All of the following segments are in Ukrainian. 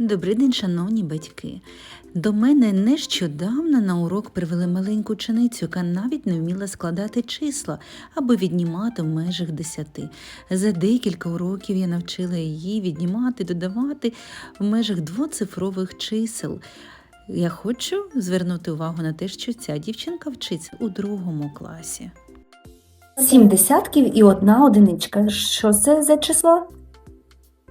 Добрий день, шановні батьки. До мене нещодавно на урок привели маленьку ученицю, яка навіть не вміла складати числа або віднімати в межах десяти. За декілька уроків я навчила її віднімати, додавати в межах двоцифрових чисел. Я хочу звернути увагу на те, що ця дівчинка вчиться у другому класі. Сім десятків і одна одиничка. Що це за число?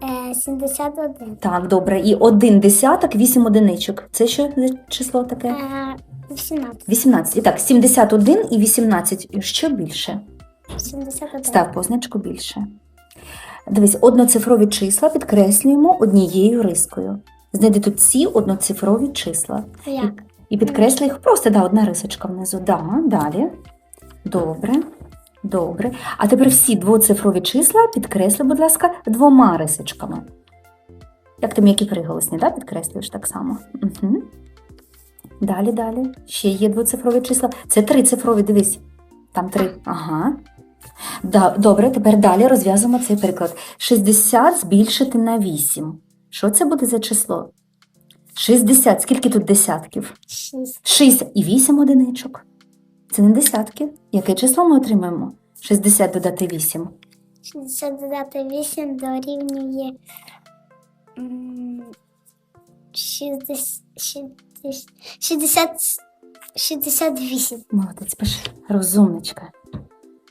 Е, 71. Так, добре. І один десяток, вісім одиничок. Це що за число таке? Е, 18. 18. І так, 71 і 18. Що більше? 71. Став позначку більше. Дивись, одноцифрові числа підкреслюємо однією рискою. Знайди тут всі одноцифрові числа. Як? І підкреслюй їх просто да, одна рисочка внизу. Да, далі. Добре. Добре. А тепер всі двоцифрові числа підкреслюй, будь ласка, двома рисочками. Як ти м'які приголосні, да? підкреслюєш так само. Угу. Далі, далі. Ще є двоцифрові числа. Це трицифрові, дивись. Там три. Ага. Добре, тепер далі розв'язуємо цей приклад. 60 збільшити на 8. Що це буде за число? 60. Скільки тут десятків? 6. 6 і 8 одиничок. Це не десятки. Яке число ми отримаємо? 60 додати 8. 60 додати 8 дорівнює м, 60, 60, 68. Молодець, пиши. Розумничка.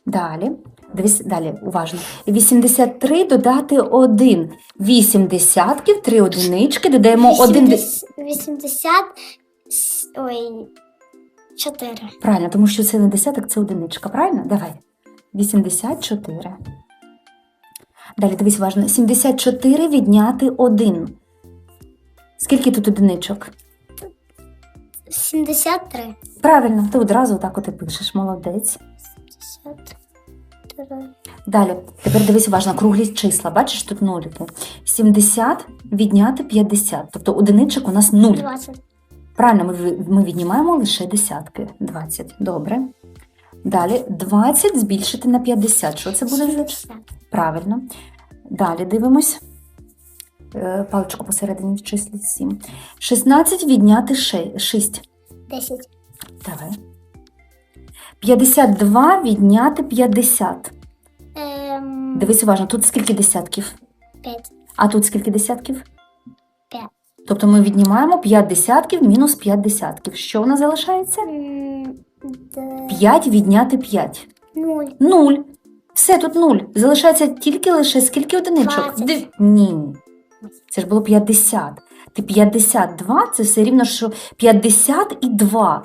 Далі. Дивись далі, уважно. 83 додати 1. 8 десятків, 3 одинички, додаємо 1. 80, 80 ой, 4. Правильно, тому що це не десяток, це одиничка. Правильно? Давай. 84. Далі дивись уважно. 74 відняти 1. Скільки тут одиничок? 73. Правильно, ти одразу так от і пишеш. Молодець. 73. Далі, тепер дивись уважно, круглі числа. Бачиш тут нулики. 70 відняти 50. Тобто одиничок у нас 0. 20. Правильно, ми, ми віднімаємо лише десятки. 20. Добре. Далі 20 збільшити на 50. Що це буде за 60. Правильно. Далі дивимось. Е, Паличку посередині в числі 7. 16 відняти 6. 10. Давай. 52 відняти 50. Ем, Дивись уважно, тут скільки десятків? 5. А тут скільки десятків? П'ять. Тобто ми віднімаємо 5 десятків мінус 5 десятків. Що у нас залишається? 5 відняти 5. 0. 0. Все тут 0. Залишається тільки лише скільки одиничок? 20. Див- Ні. Це ж було 50. Ти 52 це все рівно, що 50 і 2.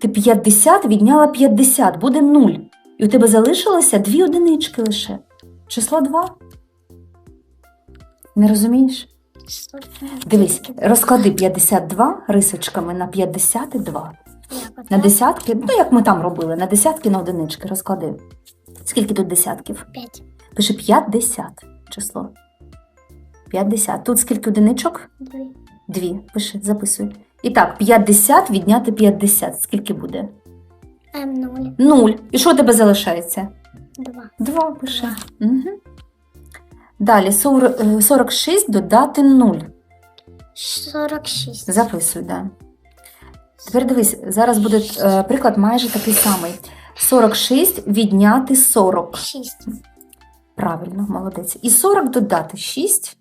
Ти 50 відняла 50, буде 0. І у тебе залишилося дві одинички лише. Число 2. Не розумієш? Дивись, розклади 52 рисочками на 52. На десятки, ну як ми там робили, на десятки на одинички розклади. Скільки тут десятків? 5. Пиши 50 число. 50. Тут скільки одиничок? 2. Дві. Пиши, записуй. І так, 50 відняти 50. Скільки буде? М 0. 0. І що у тебе залишається? 2. 2 пиши. Угу. Далі 40, е, 46 додати 0. 46. Записуй, да. Тепер дивись, зараз буде е, приклад майже такий самий. 46 відняти 40. 6. Правильно, молодець. І 40 додати 6.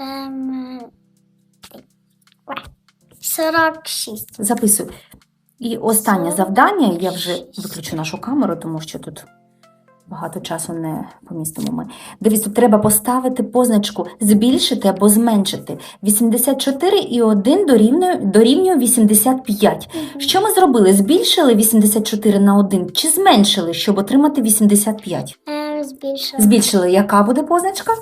Ем, 46. Записуй. І останнє завдання, я вже виключу нашу камеру, тому що тут багато часу не помістимо ми. Тут треба поставити позначку збільшити або зменшити. 84 і 1 дорівнює, дорівнює 85. Що ми зробили? Збільшили 84 на 1 чи зменшили, щоб отримати 85? Ем, збільшили. Збільшили, яка буде позначка?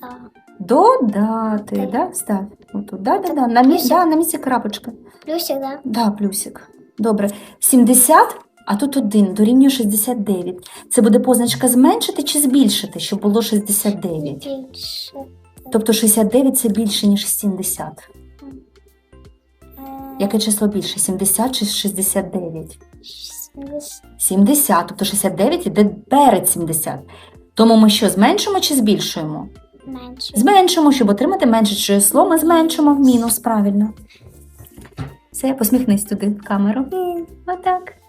Да. Додати, Так. да? Став. Отут, да, да, да. На, мі... Да, на місці крапочка. Плюсик, да? Да, плюсик. Добре. 70, а тут 1 дорівнює 69. Це буде позначка зменшити чи збільшити, щоб було 69. Більше. Тобто 69 це більше, ніж 70. Ем, Яке число більше? 70 чи 69? 70. 70, тобто 69 іде перед 70. Тому ми що, зменшимо чи збільшуємо? Менше. Зменшимо, щоб отримати менше число, ми зменшимо в мінус, правильно. Все, посміхнись туди в камеру. Отак.